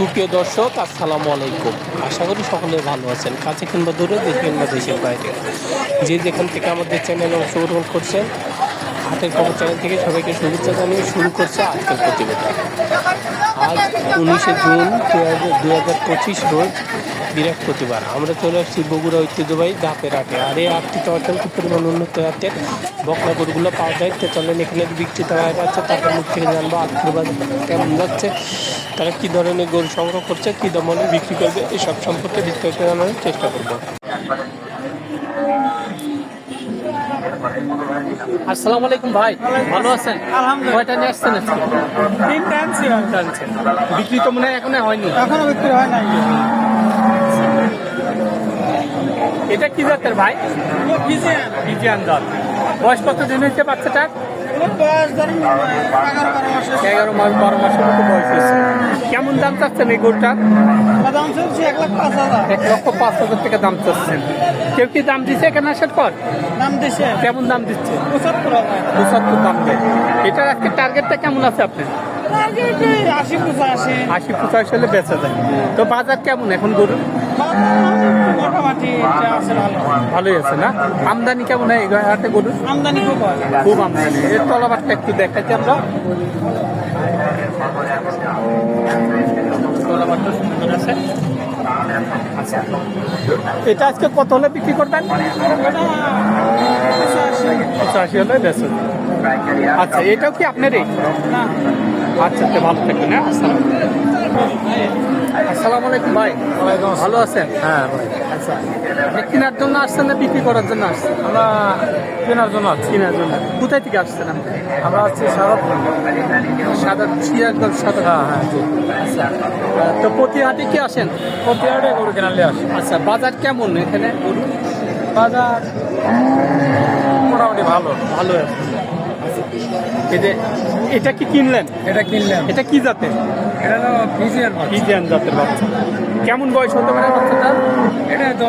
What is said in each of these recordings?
সুপ্রিয় দর্শক, আসসালামু আলাইকুম। আশা করি সকলে ভালো আছেন, কাছে কিংবা দূরে দেশে কিংবা দেশের বাইরে। যে যেখান থেকে আমাদের চ্যানেলে অংশগ্রহণ করছেন হাতের খবর চ্যানেল থেকে সবাইকে শুভেচ্ছা জানিয়ে শুরু করছে আজকের প্রতিবেদন। আজ উনিশে জুন দু হাজার পঁচিশ রোজ বৃহস্পতিবার। আমরা চলে আসছি বগুড়া ঐতিহ্যবাহী ধাপের হাটে। আর এই হাটটিতে অত্যন্ত পরিমাণ উন্নত হাটের বকনা গরুগুলো পাওয়া যায় তো চলেন এখানে বিক্রেতা ভাইরা আছে তাদের মুখ থেকে জানব বাজার কেমন যাচ্ছে তারা কী ধরনের গরু সংগ্রহ করছে কী দামে বিক্রি করবে এসব সম্পর্কে বিস্তারিত জানানোর চেষ্টা করব। আসসালামু আলাইকুম ভাই ভালো আছেন? আলহামদুলিল্লাহ। কয়টা নিয়ে আসছেন আজকে? বিক্রি তো মনে হয় এখনও হয়নি। এখনও বিক্রি হয় নাই। এটা কি জাতের ভাই? ফিজিয়ান জাত। বয়স কত দিন হয়েছে বাচ্চাটার? এগারো মাস বারো মাসের মতো বয়স হয়েছে। কেমন দাম চাচ্ছেন এই গরুটার দাম চলছে এক লাখ পাঁচ হাজার এক লক্ষ পাঁচ হাজার টাকা দাম চাচ্ছেন। কেউ কি দাম দিচ্ছে এখানে আসার পর? দিছে কেমন দাম দিচ্ছে? পঁচাত্তর পঁচাত্তর দাম দেয়। এটার আজকে টার্গেটটা কেমন আছে আপনার? আশি পঁচাশি। আশি পঁচাশি হলে বেচা যায়। তো বাজার কেমন এখন গরুর? ভালোই আছে না? আমদানি কেমন হয় এই হাটে গরুর? আমদানি খুব খুব আমদানি। এর তলাবারটা একটু দেখাচ্ছি আমরা। তলাবারটা সুন্দর আছে। আচ্ছা। এটা আজকে কত হলে বিক্রি করবেন? পঁচাশি। হলে বেশ আচ্ছা এটাও কি আপনারই? আচ্ছা ভালো থাকবেন হ্যাঁ? আসসালাম আলাইকুম ভাই। ভালো আছেন? হ্যাঁ ভাই। আচ্ছা আপনি কেনার জন্য আসছেন না বিক্রি করার জন্য আসছেন? আমরা কেনার জন্য আছি। কেনার জন্য। কোথায় থেকে আসছেন আপনি? আমরা আছি সারাপুর সাদা সিরাজগঞ্জ সাদা। হ্যাঁ হ্যাঁ আচ্ছা তো প্রতি হাটে কি আসেন? প্রতি হাটে গরু কেনালে আসি। আচ্ছা বাজার কেমন এখানে? গরু বাজার মোটামুটি ভালো। ভালো এই যে এটা কি কিনলেন? এটা কিনলাম। এটা কি জাতের? এটা তো ফিজিয়ান ইন্ডিয়ান জাতের বাচ্চা। কেমন বয়স হতে পারে বাচ্চাটা? এটা তো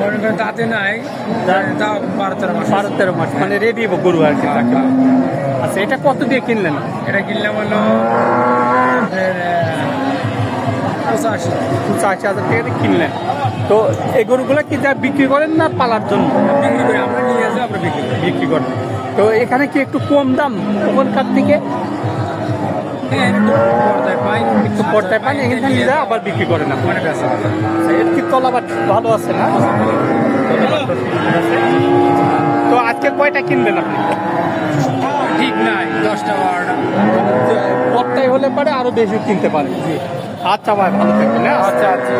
মনে দাঁতে নাই তাও বারো তেরো মাস বারো তেরো মাস মানে রেডি গরু আর কি আচ্ছা এটা কত দিয়ে কিনলেন? এটা কিনলাম হলো পঁচাশি। পঁচাশি হাজার টাকা কিনলেন। তো এই গরুগুলো কি যা বিক্রি করেন না পালার জন্য? বিক্রি করি আমরা নিয়ে যাই আমরা বিক্রি বিক্রি করেন তো এখানে কি একটু কম দাম ওখানকার থেকে? একটু পর্দায় পান এখানে নিয়ে যায় আবার বিক্রি করেন না এর কি ভালো আছে না। তো আজকে কয়টা কিনবেন আপনি? ঠিক নাই দশটা বারোটা। হলে পারে আরও বেশি কিনতে পারেন। আচ্ছা ভাই ভালো থাকবেন হ্যাঁ। আচ্ছা আচ্ছা।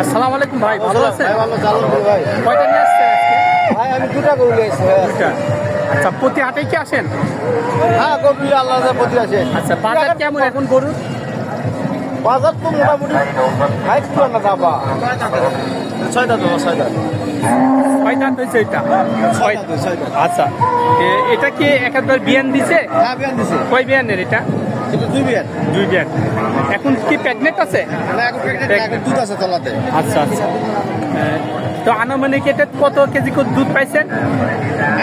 আসসালামু আলাইকুম ভাই ভালো আছেন? ভাই কয়টা নিয়ে আসছেন ভাই আমি দুটা গরু নিয়েছি দুইটা। আচ্ছা প্রতি হাটে কি আসেন? হ্যাঁ গরু আল্লাহ প্রতি আছে আচ্ছা বাজার কেমন এখন গরুর? বাজার তো মোটামুটি হাইট তো না দাবা ছয়টা তো ছয়টা। কয় দাঁত হয়েছে এটা ছয় ছয়টা। আচ্ছা এটা কি একাধবার বিয়ান দিছে? হ্যাঁ বিয়ান দিছে। কয় বিয়ানের এটা? দুই বিয়ান দুই বিয়ান এখন কি প্রেগনেন্ট আছে? না এখন প্রেগনেন্ট দুধ আছে তলাতে। আচ্ছা আচ্ছা। তো আনুমানিক এটা কত কেজি করে দুধ পাইছেন?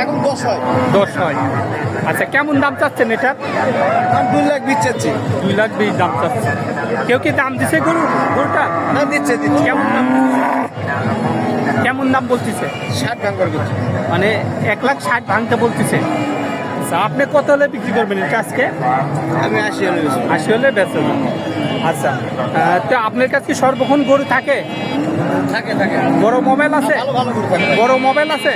এখন দশ হয়। দশ হয়। আচ্ছা কেমন দাম চাচ্ছেন এটা? দুই লাখ দিচ্ছি দুই লাখ বিশ দাম চাচ্ছে কেউ কি দাম দিছে গরু? গরুটা? না দিচ্ছে দিচ্ছে। কেমন দাম? কেমন দাম বলতেছে? ষাট ভাঙবার মানে এক লাখ ষাট ভাঙতে বলতেছে। আচ্ছা আপনি কত হলে বিক্রি করবেন এটা আজকে আমি আসি হলে আশি হলে বেচে আচ্ছা তো আপনার কাছে কি সর্বক্ষণ গরু থাকে? থাকে থাকে। বড় মোবাইল আছে? বড় মোবাইল আছে?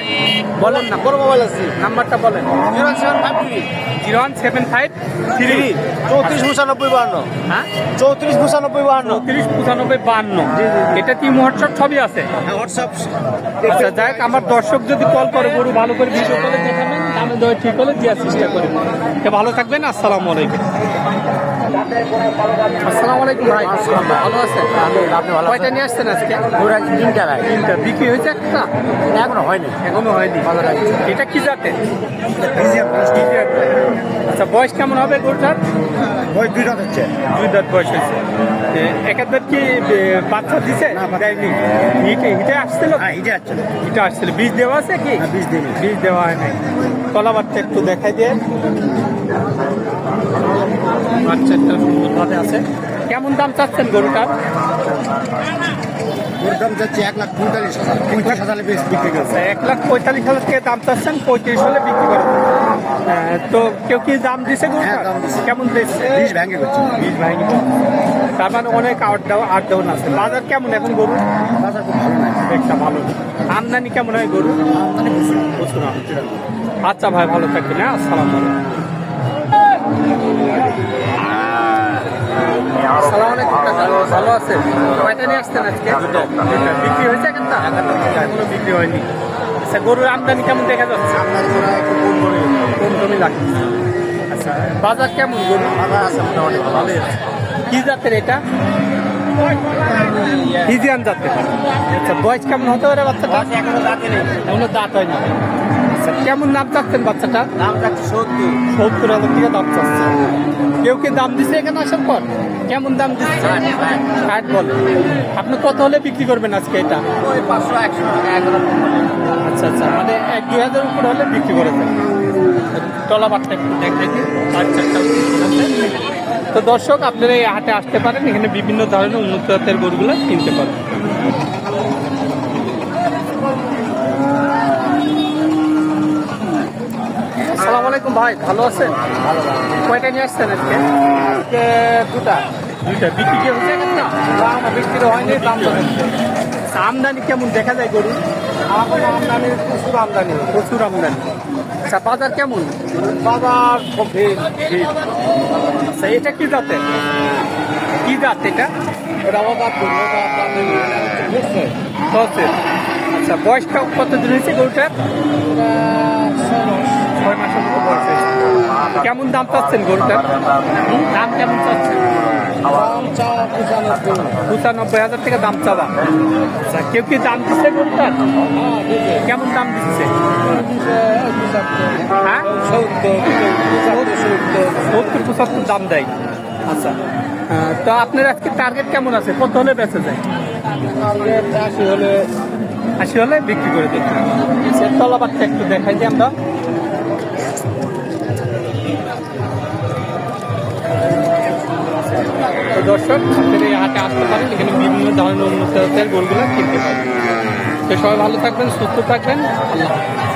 বলেন না। বড় মোবাইল আছে। নাম্বারটা বলেন। Zero seven five three. Zero one seven five three. চৌত্রিশ পঁচানব্বই বাহান্ন। হ্যাঁ? চৌত্রিশ পঁচানব্বই বাহান্ন। তিরিশ পঁচানব্বই বান্ন এটা কি মহোৎসব সবই আছে? হোয়াটসঅ্যাপ আচ্ছা যাই আমার দর্শক যদি কল করে গরু ভালো করে ভিডিও করে দেখাবেন দামে ঠিক হলে দেওয়ার চেষ্টা করি। ভালো থাকবেন আসসালামু আলাইকুম। আসসালামু আলাইকুম ভাই। ভালো আছেন? আপনি ভালো কয়টা নিয়ে আসছেন আজকে? ঘোরা তিনটা ভাই। তিনটা। বিক্রি হয়েছে একটা? এখনও হয়নি। এখনও হয়নি। এটা কি জাতে? আচ্ছা বয়স কেমন হবে গরুটার? ওই দুইটা হচ্ছে। দুই দাঁত বয়স হয়েছে। একাধার কি বাচ্চা দিছে? দেয়নি। হিটে হিটে আসছিল? হ্যাঁ এটা হচ্ছে হিটে আসছিল। বীজ দেওয়া আছে কি? হ্যাঁ, বীজ দিইনি। বীজ দেওয়া হয় নাই কলাবারটা একটু দেখাই দিয়ে। বাচ্চা একটা সুন্দরভাবে আছে। কেমন দাম চাচ্ছেন গরুটার ওর দাম যাচ্ছে এক লাখ পঁয়তাল্লিশ হাজার। পঁয়ত্রিশ হাজার বেশ বিক্রি করছে এক লাখ পঁয়তাল্লিশ হাজার থেকে দাম চাচ্ছেন? পঁয়ত্রিশ হলে বিক্রি করেন হ্যাঁ, তো কেউ কি দাম দিছে হ্যাঁ, কেমন দিচ্ছে বিষ ভেঙে করছে তার মানে অনেক আট ডাউন আট ডাউন আছে। বাজার কেমন এখন গরু? বাজার খুব ভালো নাই। একটা ভালো। আমদানি কেমন হয় গরু? আমদানি। আচ্ছা ভাই ভালো থাকবেন হ্যাঁ? আসসালাম আলাইকুম। ভালো আছেন? কয়টা নিয়ে আসছেন আজকে? বিক্রি হয়েছে এখনও বিক্রি হয়নি। আচ্ছা গরুর আমদানি কেমন দেখা যাচ্ছে? আপনার করা একটু কম করে কম কমই লাগছে আচ্ছা বাজার কেমন গরু বাজার আছে মোটামুটি ভালোই আছে। কি জাতের এটা? ফিজিয়ান জাতের। আচ্ছা বয়স কেমন হতে পারে বাচ্চাটা এখনও দাঁতে নেই। এখনও দাঁত হয় না আচ্ছা কেমন দাম চাচ্ছেন বাচ্চাটা? দাম যাচ্ছে সত্তর। সত্তর হাজার টাকা দাম চাচ্ছে। কেউ কি দাম দিচ্ছে এখানে আসার পর? কেমন দাম দিচ্ছে ষাট বলে। আপনি কত হলে বিক্রি করবেন আজকে এটা? ওই পাঁচশো একশো আচ্ছা আচ্ছা মানে এক দুই হাজার উপর হলে বিক্রি করে দেন। টলা বাটটা একটু দেখ দেখি। আচ্ছা আচ্ছা। তো দর্শক আপনারা এই হাটে আসতে পারেন। এখানে বিভিন্ন ধরনের উন্নত জাতের গরুগুলো কিনতে পারেন আসসালামু আলাইকুম ভাই ভালো আছেন? কয়টা নিয়ে আসছেন আজকে? দুটা। দুইটা বিক্রি। কি হচ্ছে না দাম বিক্রি হয়নি দাম আমদানি কেমন দেখা যায় গরু? এখন আমদানি প্রচুর আমদানি। প্রচুর আমদানি। আচ্ছা বাজার কেমন? বাজার খুব ভিড়। আচ্ছা এটা কি জাতের? কি জাত এটা? বুঝছে দশের। আচ্ছা বয়সটা কতদিন হয়েছে গরুটার? ছয় মাসের মতো বয়স হয়েছে কেমন দাম চাচ্ছেন গরুটার? দাম কেমন চাচ্ছেন? পঁচানব্বই হাজার টাকা দাম চাওয়া। আচ্ছা কেউ কি দাম দিচ্ছে গরুটার? কেমন দাম দিচ্ছে? হ্যাঁ? সত্তর পঁচাত্তর দাম দেয়। আচ্ছা তো আপনার আজকে টার্গেট কেমন আছে? কত হলে বেঁচে যায়? আশি হলে আশি হলে বিক্রি করে দিই সে তলাবারটা একটু দেখাই দিই আমরা। দর্শক, আপনাদের এই হাটে আসতে পারেন। এখানে বিভিন্ন ধরনের উন্নত জাতের গরুগুলো কিনতে পারেন। তো সবাই ভালো থাকবেন, সুস্থ থাকবেন। আল্লাহ।